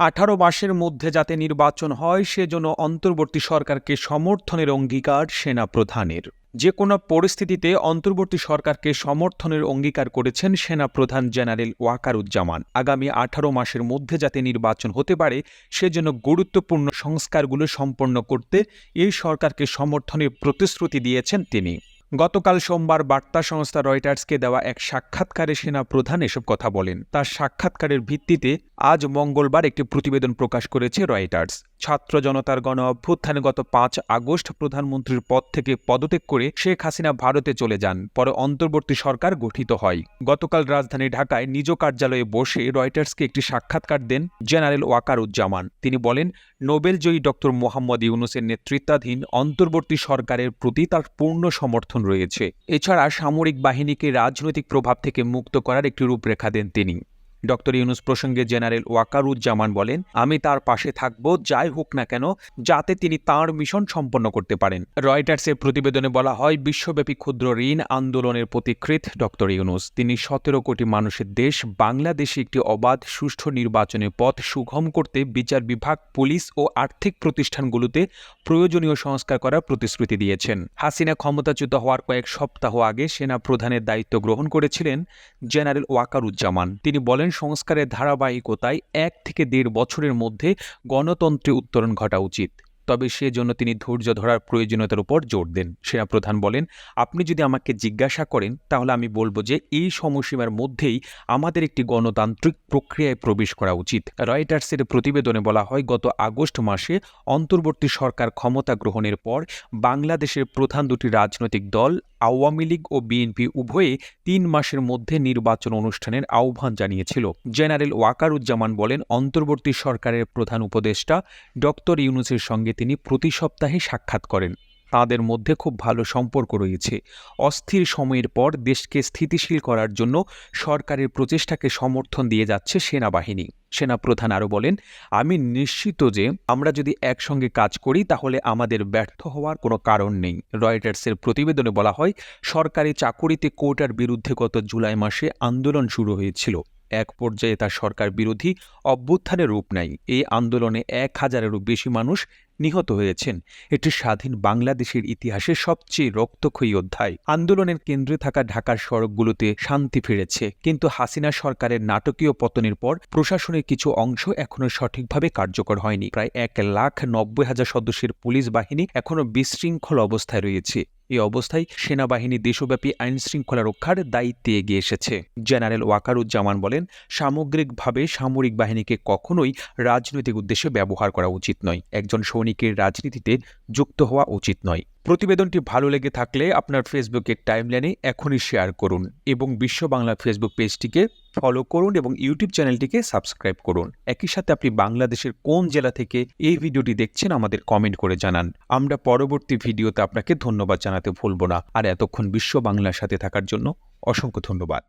আঠারো মাসের মধ্যে যাতে নির্বাচন হয়, সেজন্য অন্তর্বর্তী সরকারকে সমর্থনের অঙ্গীকার সেনা প্রধানের যে কোনো পরিস্থিতিতে অন্তর্বর্তী সরকারকে সমর্থনের অঙ্গীকার করেছেন সেনা প্রধান জেনারেল ওয়াকারুজ্জামান। আগামী আঠারো মাসের মধ্যে যাতে নির্বাচন হতে পারে, সেজন্য গুরুত্বপূর্ণ সংস্কারগুলো সম্পন্ন করতে এই সরকারকে সমর্থনের প্রতিশ্রুতি দিয়েছেন তিনি। গতকাল সোমবার বার্তা সংস্থা রয়টার্সকে দেওয়া এক সাক্ষাৎকারে সেনা প্রধান এসব কথা বলেন। তার সাক্ষাৎকারের ভিত্তিতে আজ মঙ্গলবার একটি প্রতিবেদন প্রকাশ করেছে রয়টার্স। ছাত্র জনতার গণ অভ্যুত্থানে গত পাঁচ আগস্ট প্রধানমন্ত্রীর পদ থেকে পদত্যাগ করে শেখ হাসিনা ভারতে চলে যান, পরে অন্তর্বর্তী সরকার গঠিত হয়। গতকাল রাজধানী ঢাকায় নিজ কার্যালয়ে বসে রয়টার্সকে একটি সাক্ষাৎকার দেন জেনারেল ওয়াকারুজ্জামান। তিনি বলেন, নোবেলজয়ী ডক্টর মোহাম্মদ ইউনুসের নেতৃত্বাধীন অন্তর্বর্তী সরকারের প্রতি তার পূর্ণ সমর্থন রয়েছে। এছাড়া সামরিক বাহিনীকে রাজনৈতিক প্রভাব থেকে মুক্ত করার একটি রূপরেখা দেন তিনি। ডক্টর ইউনুস প্রসঙ্গে জেনারেল ওয়াকারুজ্জামান বলেন, আমি তার পাশে থাকব, যাই হোক না কেন, যাতে তিনি তার মিশন সম্পন্ন করতে পারেন। রয়টার্সের প্রতিবেদনে বলা হয়, বিশ্বব্যাপী ক্ষুদ্র ঋণ আন্দোলনের প্রতিকৃত ডক্টর ইউনুস। তিনি সতেরো কোটি মানুষের দেশ, বাংলাদেশে একটি অবাধ, সুষ্ঠু নির্বাচনের পথ সুগম করতে বিচার বিভাগ, পুলিশ ও আর্থিক প্রতিষ্ঠানগুলোতে প্রয়োজনীয় সংস্কার করার প্রতিশ্রুতি দিয়েছেন। হাসিনা ক্ষমতাচ্যুত হওয়ার কয়েক সপ্তাহ আগে সেনা প্রধানের দায়িত্ব গ্রহণ করেছিলেন জেনারেল ওয়াকারুজ্জামান। তিনি বলেন সংস্কারের ধারাবাহিকতায় এক থেকে দেড় বছরের মধ্যে গণতন্ত্রে উত্তরণ ঘটা উচিত। তবে সেজন্য তিনি ধৈর্য ধরার প্রয়োজনীয়তার উপর জোর দেন। সেনাপ্রধান বলেন, আপনি যদি আমাকে জিজ্ঞাসা করেন, তাহলে আমি বলব যে এই সময়সীমার মধ্যেই আমাদের একটি গণতান্ত্রিক প্রক্রিয়ায় প্রবেশ করা উচিত। রয়টার্সের প্রতিবেদনে বলা হয়, গত আগস্ট মাসে অন্তর্বর্তী সরকার ক্ষমতা গ্রহণের পর বাংলাদেশের প্রধান দুটি রাজনৈতিক দল, আওয়ামী লীগ ও বিএনপি, উভয়ে তিন মাসের মধ্যে নির্বাচন অনুষ্ঠানের আহ্বান জানিয়েছিল। জেনারেল ওয়াকারুজ্জামান বলেন, অন্তর্বর্তী সরকারের প্রধান উপদেষ্টা ডক্টর ইউনুসের সঙ্গে তিনি প্রতি সপ্তাহে সাক্ষাৎ করেন। তাদের মধ্যে খুব ভালো সম্পর্ক রয়েছে। অস্থির সময়ের পর দেশকে স্থিতিশীল করার জন্য সরকারের প্রচেষ্টাকে সমর্থন দিয়ে যাচ্ছে সেনাবাহিনী। সেনাপ্রধান আরও বলেন, আমি নিশ্চিত যে আমরা যদি একসঙ্গে কাজ করি তাহলে আমাদের ব্যর্থ হওয়ার কোনো কারণ নেই। রয়টার্সের প্রতিবেদনে বলা হয়, সরকারি চাকুরিতে কোটার বিরুদ্ধে গত জুলাই মাসে আন্দোলন শুরু হয়েছিল। এক পর্যায়ে তার সরকার বিরোধী অভ্যুত্থানের রূপ নেয়। এই আন্দোলনে এক হাজারেরও বেশি মানুষ নিহত হয়েছেন। এটি স্বাধীন বাংলাদেশের ইতিহাসে সবচেয়ে রক্তক্ষয়ী অধ্যায়। আন্দোলনের কেন্দ্রে থাকা ঢাকার সড়কগুলোতে শান্তি ফিরেছে। কিন্তু হাসিনা সরকারের নাটকীয় পতনের পর প্রশাসনের কিছু অংশ এখনও সঠিকভাবে কার্যকর হয়নি। প্রায় এক লাখ নব্বই হাজার সদস্যের পুলিশ বাহিনী এখনও বিশৃঙ্খল অবস্থায় রয়েছে। এই অবস্থায় সেনাবাহিনী দেশব্যাপী আইন শৃঙ্খলা রক্ষার দায়িত্বে এগিয়ে এসেছে। জেনারেল ওয়াকারুজ্জামান বলেন, সামগ্রিকভাবে সামরিক বাহিনীকে কখনোই রাজনৈতিক উদ্দেশ্যে ব্যবহার করা উচিত নয়। একজন সৈনিকের রাজনীতিতে যুক্ত হওয়া উচিত নয়। প্রতিবেদনটি ভালো লেগে থাকলে আপনার ফেসবুকের টাইমলাইনে এখনই শেয়ার করুন এবং বিশ্ব বাংলা ফেসবুক পেজটিকে ফলো করুন এবং ইউটিউব চ্যানেলটিকে সাবস্ক্রাইব করুন। একই সাথে আপনি বাংলাদেশের কোন জেলা থেকে এই ভিডিওটি দেখছেন আমাদের কমেন্ট করে জানান। আমরা পরবর্তী ভিডিওতে আপনাকে ধন্যবাদ জানাতে ভুলব না। আর এতক্ষণ বিশ্ব বাংলার সাথে থাকার জন্য অসংখ্য ধন্যবাদ।